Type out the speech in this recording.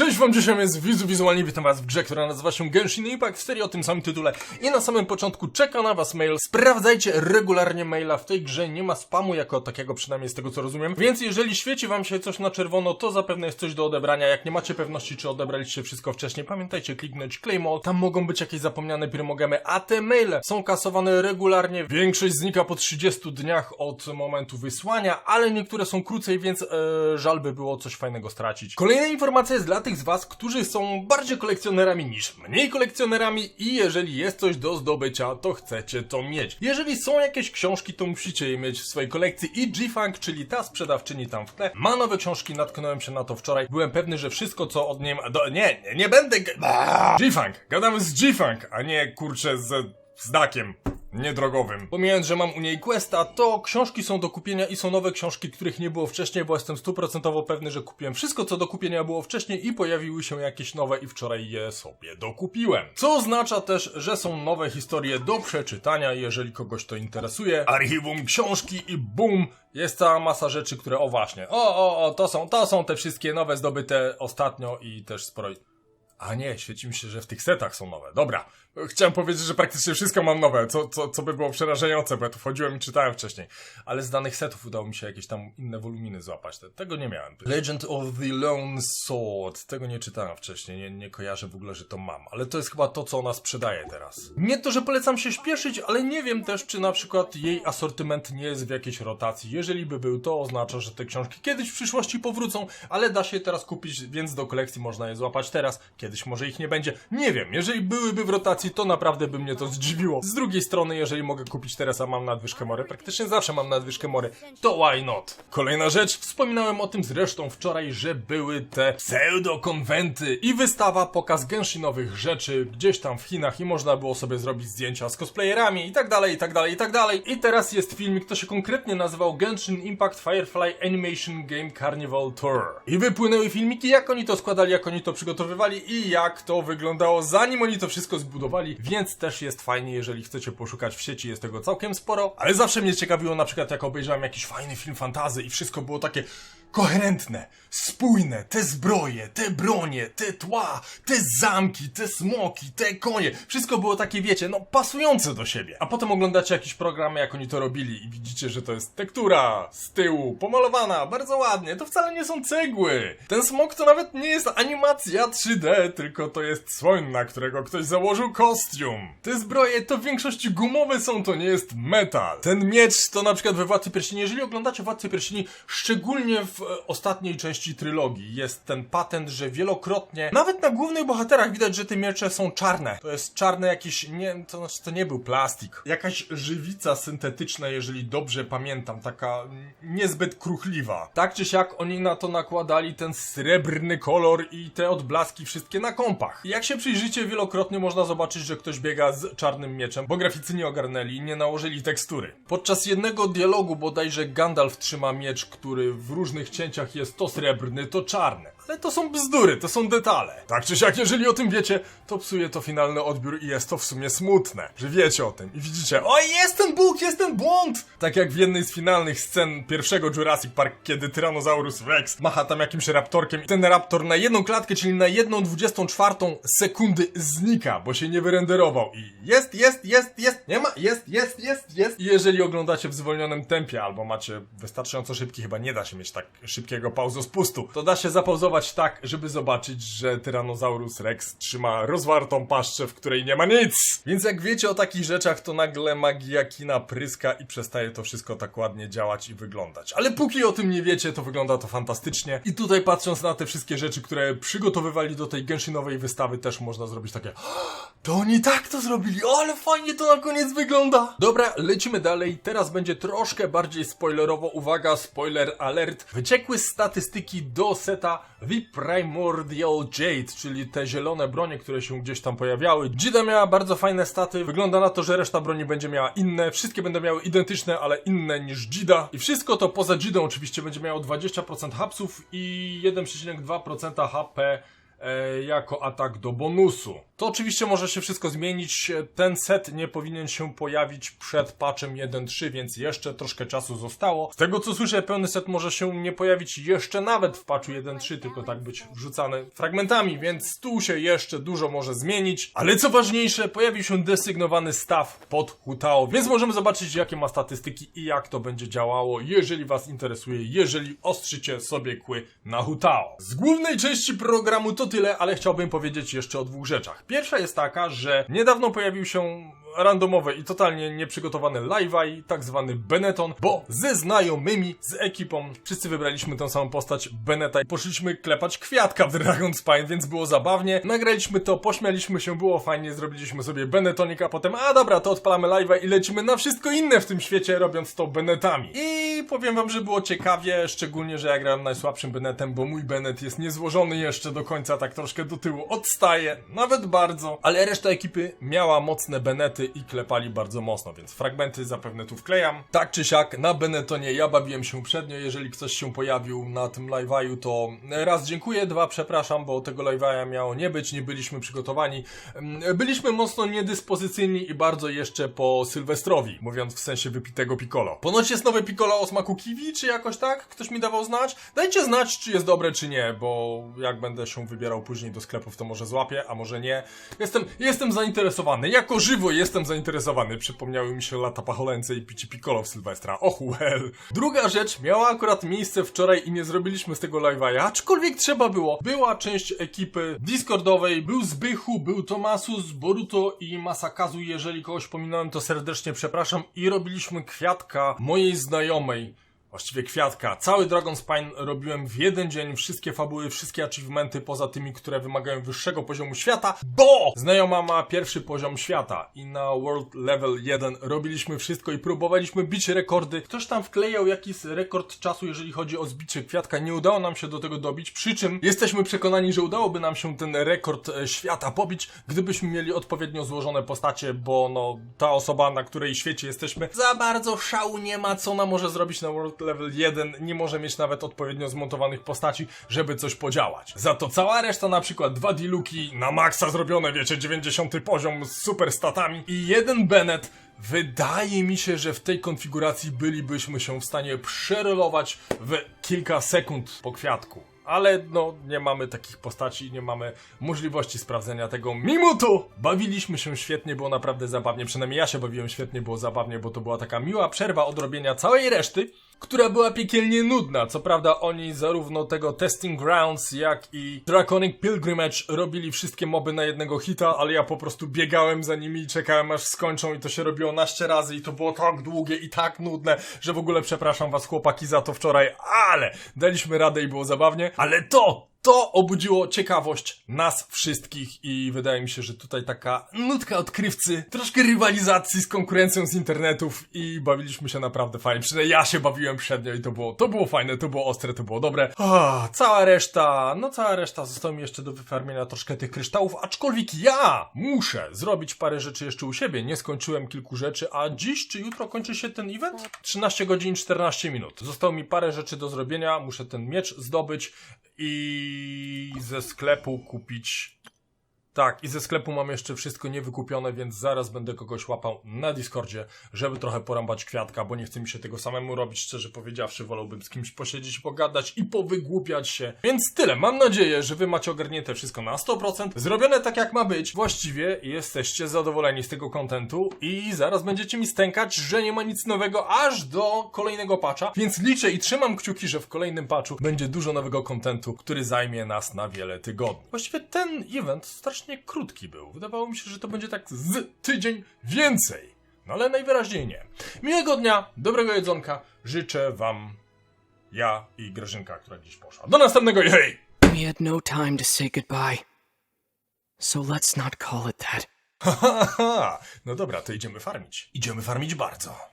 Cześć wam, dzisiaj jest Wizu Wizualnie, witam was w grze, która nazywa się Genshin Impact w serii o tym samym tytule i na samym początku czeka na was mail. Sprawdzajcie regularnie maila, w tej grze nie ma spamu jako takiego, przynajmniej z tego co rozumiem, więc jeżeli świeci wam się coś na czerwono, to zapewne jest coś do odebrania. Jak nie macie pewności, czy odebraliście wszystko wcześniej, pamiętajcie kliknąć Claim All, tam mogą być jakieś zapomniane pirmogemy, a te maile są kasowane regularnie. Większość znika po 30 dniach od momentu wysłania, ale niektóre są krócej, więc e, żal by było coś fajnego stracić. Kolejna informacja jest dla tych z was, którzy są bardziej kolekcjonerami niż mniej kolekcjonerami i jeżeli jest coś do zdobycia, to chcecie to mieć. Jeżeli są jakieś książki, to musicie je mieć w swojej kolekcji i G-Funk, czyli ta sprzedawczyni tam w tle, ma nowe książki, natknąłem się na to wczoraj. Byłem pewny, że wszystko co od niej ma... Do... Nie, nie, nie będę... G-Funk, gadamy z G-Funk, a nie kurczę z znakiem niedrogowym. Pomijając, że mam u niej questa, to książki są do kupienia i są nowe książki, których nie było wcześniej, bo jestem stuprocentowo pewny, że kupiłem wszystko, co do kupienia było wcześniej i pojawiły się jakieś nowe i wczoraj je sobie dokupiłem. Co oznacza też, że są nowe historie do przeczytania, jeżeli kogoś to interesuje. Archiwum książki i boom! Jest cała masa rzeczy, które, o właśnie, o, o, o, to są, to są te wszystkie nowe zdobyte ostatnio i też sporo... A nie, świeci mi się, że w tych setach są nowe. Dobra. Chciałem powiedzieć, że praktycznie wszystko mam nowe, co, co, co by było przerażające, bo ja tu wchodziłem i czytałem wcześniej. Ale z danych setów udało mi się jakieś tam inne woluminy złapać. Te- Tego nie miałem. Legend of the Lone Sword. Tego nie czytałem wcześniej. Nie, nie kojarzę w ogóle, że to mam. Ale to jest chyba to, co ona sprzedaje teraz. Nie to, że polecam się śpieszyć, ale nie wiem też, czy na przykład jej asortyment nie jest w jakiejś rotacji. Jeżeli by był, to oznacza, że te książki kiedyś w przyszłości powrócą, ale da się teraz kupić, więc do kolekcji można je złapać teraz. Kiedyś może ich nie będzie. Nie wiem, jeżeli byłyby w rotacji, to naprawdę by mnie to zdziwiło. Z drugiej strony, jeżeli mogę kupić teraz, a mam nadwyżkę mory, praktycznie zawsze mam nadwyżkę mory, to why not? Kolejna rzecz, wspominałem o tym zresztą wczoraj, że były te pseudo-konwenty i wystawa, pokaz genshinowych rzeczy gdzieś tam w Chinach i można było sobie zrobić zdjęcia z cosplayerami i tak dalej, i tak dalej, i tak dalej. I teraz jest filmik, to się konkretnie nazywał Genshin Impact Firefly Animation Game Carnival Tour. I wypłynęły filmiki, jak oni to składali, jak oni to przygotowywali i jak to wyglądało, zanim oni to wszystko zbudowali, więc też jest fajnie, jeżeli chcecie poszukać w sieci, jest tego całkiem sporo, ale zawsze mnie ciekawiło na przykład, jak obejrzałem jakiś fajny film fantazy i wszystko było takie koherentne, spójne, te zbroje, te bronie, te tła, te zamki, te smoki, te konie, wszystko było takie, wiecie, no pasujące do siebie. A potem oglądacie jakiś program, jak oni to robili i widzicie, że to jest tektura z tyłu, pomalowana, bardzo ładnie, to wcale nie są cegły. Ten smok to nawet nie jest animacja 3D, tylko to jest słoń, na którego ktoś założył kostium. Te zbroje to w większości gumowe są, to nie jest metal. Ten miecz to na przykład we Władcy Pierścieni, jeżeli oglądacie Władcy Pierścieni, szczególnie w e, ostatniej części trylogii, jest ten patent, że wielokrotnie, nawet na głównych bohaterach widać, że te miecze są czarne. To jest czarne jakiś, nie, to znaczy to nie był plastik. Jakaś żywica syntetyczna, jeżeli dobrze pamiętam, taka niezbyt kruchliwa. Tak czy siak oni na to nakładali ten srebrny kolor i te odblaski wszystkie na kompach. Jak się przyjrzycie, wielokrotnie można zobaczyć, że ktoś biega z czarnym mieczem, bo graficy nie ogarnęli i nie nałożyli tekstury. Podczas jednego dialogu bodajże Gandalf trzyma miecz, który w różnych cięciach jest to srebrny, to czarny. Ale to są bzdury, to są detale. Tak czy siak, jeżeli o tym wiecie, to psuje to finalny odbiór i jest to w sumie smutne, że wiecie o tym i widzicie, oj, jest ten bóg, jest ten błąd! Tak jak w jednej z finalnych scen pierwszego Jurassic Park, kiedy Tyrannosaurus Rex macha tam jakimś raptorkiem i ten raptor na jedną klatkę, czyli na jedną dwudziestą czwartą sekundy znika, bo się nie wyrenderował i jest, jest, jest, jest, nie ma, jest, jest, jest, jest. I jeżeli oglądacie w zwolnionym tempie albo macie wystarczająco szybki, chyba nie da się mieć tak szybkiego pauzu spustu, to da się zapauzować tak, żeby zobaczyć, że Tyrannosaurus Rex trzyma rozwartą paszczę, w której nie ma nic. Więc jak wiecie o takich rzeczach, to nagle magia kina pryska i przestaje to wszystko tak ładnie działać i wyglądać. Ale póki o tym nie wiecie, to wygląda to fantastycznie. I tutaj patrząc na te wszystkie rzeczy, które przygotowywali do tej Genshinowej wystawy, też można zrobić takie to oni tak to zrobili, ale fajnie to na koniec wygląda. Dobra, lecimy dalej. Teraz będzie troszkę bardziej spoilerowo. Uwaga, spoiler alert. Wyciekły statystyki do seta The Primordial Jade, czyli te zielone bronie, które się gdzieś tam pojawiały. Jida miała bardzo fajne staty. Wygląda na to, że reszta broni będzie miała inne. Wszystkie będą miały identyczne, ale inne niż Jida. I wszystko to poza Jidą oczywiście będzie miało 20% hapsów i 1,2% HP e, jako atak do bonusu. To oczywiście może się wszystko zmienić. Ten set nie powinien się pojawić przed patchem 1.3, więc jeszcze troszkę czasu zostało. Z tego co słyszę, pełny set może się nie pojawić jeszcze nawet w patchu 1.3, tylko tak być wrzucany fragmentami, więc tu się jeszcze dużo może zmienić. Ale co ważniejsze, pojawił się desygnowany staw pod Hutao, więc możemy zobaczyć jakie ma statystyki i jak to będzie działało, jeżeli was interesuje, jeżeli ostrzycie sobie kły na Hutao. Z głównej części programu to tyle, ale chciałbym powiedzieć jeszcze o dwóch rzeczach. Pierwsza jest taka, że niedawno pojawił się randomowy i totalnie nieprzygotowany live'a i tak zwany Benetton, bo ze znajomymi, z ekipą wszyscy wybraliśmy tę samą postać Beneta i poszliśmy klepać kwiatka w Dragon Spine, więc było zabawnie. Nagraliśmy to, pośmialiśmy się, było fajnie, zrobiliśmy sobie Benetonik, a potem a dobra, to odpalamy live'a i lecimy na wszystko inne w tym świecie, robiąc to Benetami. I powiem wam, że było ciekawie, szczególnie, że ja grałem najsłabszym Benetem, bo mój Benet jest niezłożony jeszcze do końca, tak troszkę do tyłu odstaje, nawet bardzo, ale reszta ekipy miała mocne Benety i klepali bardzo mocno, więc fragmenty zapewne tu wklejam. Tak czy siak, na Benetonie ja bawiłem się przednio, jeżeli ktoś się pojawił na tym live'aju, to raz dziękuję, dwa przepraszam, bo tego live'a miało nie być, nie byliśmy przygotowani. Mm, Byliśmy mocno niedyspozycyjni i bardzo jeszcze po Sylwestrowi, mówiąc w sensie wypitego piccolo. Ponoć jest nowe piccolo o smaku kiwi, czy jakoś tak? Ktoś mi dawał znać? Dajcie znać, czy jest dobre, czy nie, bo jak będę się wybierał później do sklepów, to może złapię, a może nie. Jestem, jestem zainteresowany, jako żywo jestem zainteresowany. Przypomniały mi się lata pacholęce i pici piccolo w Sylwestra. Och well. Druga rzecz miała akurat miejsce wczoraj i nie zrobiliśmy z tego live'a, aczkolwiek trzeba było. Była część ekipy Discordowej, był Zbychu, był Tomasus, Boruto i Masakazu. Jeżeli kogoś pominąłem, to serdecznie przepraszam. I robiliśmy kwiatka mojej znajomej. Właściwie kwiatka. Cały Dragon Spine robiłem w jeden dzień, wszystkie fabuły, wszystkie achievementy, poza tymi, które wymagają wyższego poziomu świata, bo znajoma ma pierwszy poziom świata i na World Level 1 robiliśmy wszystko i próbowaliśmy bić rekordy. Ktoś tam wklejał jakiś rekord czasu, jeżeli chodzi o zbicie kwiatka. Nie udało nam się do tego dobić, przy czym jesteśmy przekonani, że udałoby nam się ten rekord e, świata pobić, gdybyśmy mieli odpowiednio złożone postacie, bo no, ta osoba, na której świecie jesteśmy, za bardzo szału nie ma, co ona może zrobić na World Level 1, nie może mieć nawet odpowiednio zmontowanych postaci, żeby coś podziałać. Za to cała reszta, na przykład dwa Diluki na maksa zrobione, wiecie, 90 poziom z super statami i jeden Bennett, Wydaje mi się, że w tej konfiguracji bylibyśmy się w stanie przerolować w kilka sekund po kwiatku. Ale no, nie mamy takich postaci, nie mamy możliwości sprawdzenia tego. Mimo to bawiliśmy się świetnie, było naprawdę zabawnie. Przynajmniej ja się bawiłem świetnie, było zabawnie, bo to była taka miła przerwa od robienia całej reszty, która była piekielnie nudna. Co prawda oni zarówno tego Testing Grounds, jak i Draconic Pilgrimage robili wszystkie moby na jednego hita, ale ja po prostu biegałem za nimi i czekałem aż skończą i to się robiło naście razy i to było tak długie i tak nudne, że w ogóle przepraszam was chłopaki za to wczoraj, ale daliśmy radę i było zabawnie. Ale to, to obudziło ciekawość nas wszystkich i wydaje mi się, że tutaj taka nutka odkrywcy, troszkę rywalizacji z konkurencją z internetów i bawiliśmy się naprawdę fajnie. Przynajmniej ja się bawiłem przednio i to było, to było fajne, to było ostre, to było dobre. Cała reszta, no cała reszta została mi jeszcze do wyfarmienia troszkę tych kryształów, aczkolwiek ja muszę zrobić parę rzeczy jeszcze u siebie. Nie skończyłem kilku rzeczy, a dziś czy jutro kończy się ten event? 13 godzin 14 minut. Zostało mi parę rzeczy do zrobienia, muszę ten miecz zdobyć i ze sklepu kupić. Tak, i ze sklepu mam jeszcze wszystko niewykupione, więc zaraz będę kogoś łapał na Discordzie, żeby trochę porąbać kwiatka, bo nie chce mi się tego samemu robić. Szczerze powiedziawszy, wolałbym z kimś posiedzieć, pogadać i powygłupiać się. Więc tyle. Mam nadzieję, że wy macie ogarnięte wszystko na 100%. Zrobione tak jak ma być. Właściwie jesteście zadowoleni z tego kontentu i zaraz będziecie mi stękać, że nie ma nic nowego aż do kolejnego patcha. Więc liczę i trzymam kciuki, że w kolejnym patchu będzie dużo nowego kontentu, który zajmie nas na wiele tygodni. Właściwie ten event strasznie krótki był. Wydawało mi się, że to będzie tak z tydzień więcej. No ale najwyraźniej nie. Miłego dnia, dobrego jedzonka. Życzę wam ja i Grażynka, która dziś poszła. Do następnego, hej! We had no time to say goodbye. So let's not call it that. Ha, ha, ha. No dobra, to idziemy farmić. Idziemy farmić bardzo.